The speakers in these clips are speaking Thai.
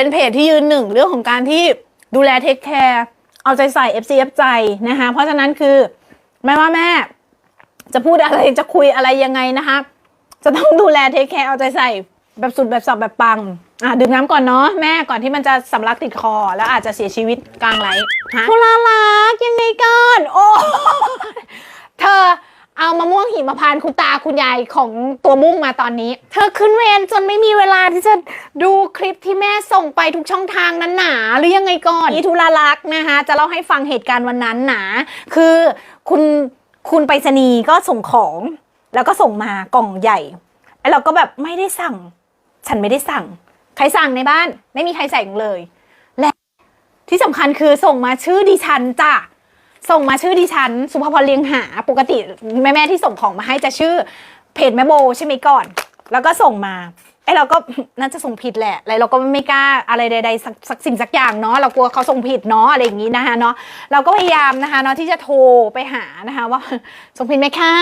เป็นเพจที่ยืนหนึ่งเรื่องของการที่ดูแลเทคแคร์เอาใจใส่ FCF ใจนะคะเพราะฉะนั้นคือไม่ว่าแม่ จะพูดอะไรจะคุยอะไรยังไงนะคะจะต้องดูแลเทคแคร์เอาใจใส่แบบสุดแบบสับแบบปังอะดื่มน้ำก่อนเนาะแม่ก่อนที่มันจะสำลักติดคอ แล้วอาจจะเสียชีวิตกลางไลฟ์ฮะทุลาลักยังไงกัน โอ้ เธอเอามะ ม่วงหิมพานต์คุณตาคุณยายของตัวบุ้งมาตอนนี้ เธอขึ้นเวรจนไม่มีเวลาที่จะดูคลิปที่แม่ส่งไปทุกช่องทางนั้นหนาหรือยังไงก่อนนี่ทุลาลักษ์นะคะ จะเล่าให้ฟังเหตุการณ์วันนั้นหนาคือคุณคุณไปรษณีย์ก็ส่งของแล้วก็ส่งมากล่องใหญ่ไอ้เราก็แบบไม่ได้สั่ง ฉันไม่ได้สั่ง ใครสั่งในบ้าน ไม่มีใครสั่งเลย และที่สำคัญคือส่งมาชื่อดิฉันจ้ะ ส่งมาชื่อดิฉัน สุภาพรเลียงหาปกติแม่แม่ที่ส่งของมาให้จะชื่อเพจแม่โบใช่ไหมก่อน แล้วก็ส่งมาไอ้เราก็น่าจะส่งผิดแหละแล้วเราก็ไม่กล้าอะไรใดๆสักสักสิ่งสักอย่างเนาะเรากลัวเขาส่งผิดเนาะอะไรอย่างนี้นะคะเนาะเราก็พยายามนะคะเนาะที่จะโทรไปหานะคะว่าส่งผิดไหมคะ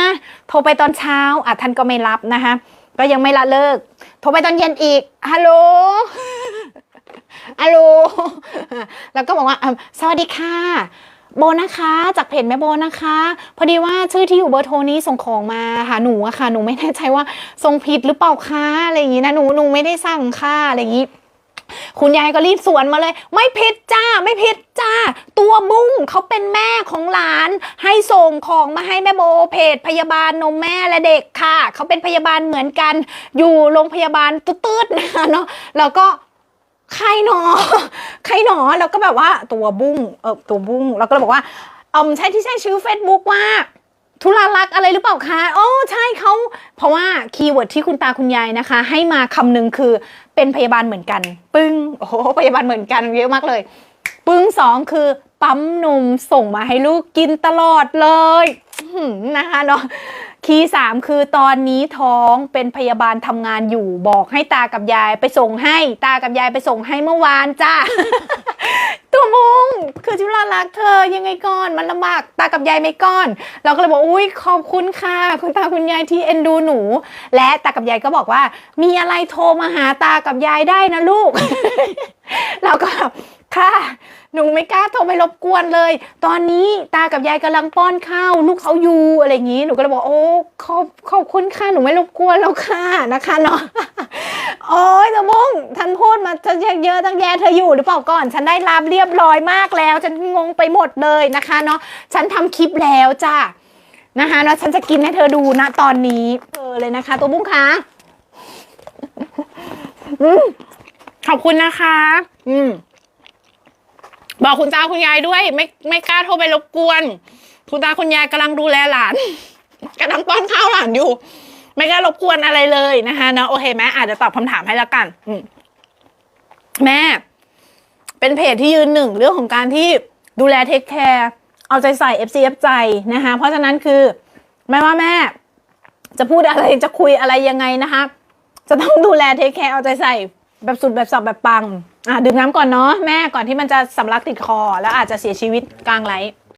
โทรไปตอนเช้าอะท่านก็ไม่รับนะคะก็ยังไม่ละเลิก โทรไปตอนเย็นอีกฮัลโหลฮัลโหลแล้วก็บอกว่าสวัสดีค่ะ โบนะคะจากเพจแม่โบนะคะ พอดีว่าชื่อที่อยู่เบอร์โทรนี้ส่งของมาหาหนูอะค่ะหนูไม่แน่ใจว่าส่งผิดหรือเปล่าคะอะไรอย่างนี้นะหนูหนูไม่ได้สั่งค่ะอะไรอย่างนี้คุณยายก็รีบสวนมาเลย ไม่ผิดจ้า ไม่ผิดจ้า ตัวบุ้งเขาเป็นแม่ของหลาน ให้ส่งของมาให้แม่โบเพจพยาบาลนมแม่และเด็กค่ะ เขาเป็นพยาบาลเหมือนกัน อยู่โรงพยาบาลตืดๆนะคะเนาะแล้วก็ ใครหนอ ใครหนอแล้วก็แบบว่าตัวบุ้งเออตัวบุ้งแล้วก็เลยบอกว่าเออใช่ที่ใช่ชื่อ Facebook ว่าทุลาลักษณ์อะไรหรือเปล่าคะโอ้ใช่เขาเพราะว่าคีย์เวิร์ดที่คุณตาคุณยายนะคะ ให้มาคำหนึ่งคือเป็นพยาบาลเหมือนกัน ปึ้งโอ้โหพยาบาลเหมือนกันเยอะมากเลย ปึ้งสองคือ ปั๊มนมส่งมาให้ลูกกินตลอดเลยนะคะเนาะ คีย์สามคือตอนนี้ท้องเป็นพยาบาลทำงานอยู่บอกให้ตากับยายไปส่งให้ ตากับยายไปส่งให้เมื่อวานจ้า ตัวมุงคือจุฬารักเธอยังไงก่อน มันลำบากตากับยายไม่ก่อน เราก็เลยบอกอุ้ยขอบคุณค่ะ คุณตาคุณยายที่เอ็นดูหนู และตากับยายก็บอกว่า มีอะไรโทรมาหาตากับยายได้นะลูก เราก็ ค่ะ หนูไม่กล้าโทรไปรบกวนเลย ตอนนี้ตากับยายกำลังป้อนข้าวลูกเขาอยู่อะไรอย่างนี้ หนูก็เลยบอกโอ้ขอบขอบคุณค่ะหนูไม่รบกวนแล้วค่ะนะคะเนาะโอ้ยตะบุ้งท่านพูดมาจะเยอะตั้งแย่เธออยู่หรือเปล่าก่อน ฉันได้รับเรียบร้อยมากแล้ว ฉันงงไปหมดเลยนะคะเนาะฉันทำคลิปแล้วจ้านะคะเนาะฉันจะกินให้เธอดูนะตอนนี้เออเลยนะคะ ตัวบุ้งคะขอบคุณนะคะ อืม บอกคุณตาคุณยายด้วย ไม่ไม่กล้าโทรไปรบกวน คุณตาคุณยายกำลังดูแลหลานกำลังป้อนข้าวหลานอยู่ ไม่กล้ารบกวนอะไรเลยนะคะเนาะโอเคไหมอาจจะตอบคำถามให้แล้วกันแม่ เป็นเพจที่ยืนหนึ่งเรื่องของการที่ดูแลเทคแคร์เอาใจใส่ FCF ใจนะคะเพราะฉะนั้นคือไม่ว่าแม่ จะพูดอะไรจะคุยอะไรยังไงนะคะจะต้องดูแลเทคแคร์เอาใจใส่ แบบสุดแบบสับแบบปัง อะดื่มน้ำก่อนเนาะแม่ก่อนที่มันจะสำลักติดคอ แล้วอาจจะเสียชีวิตกลางไลฟ์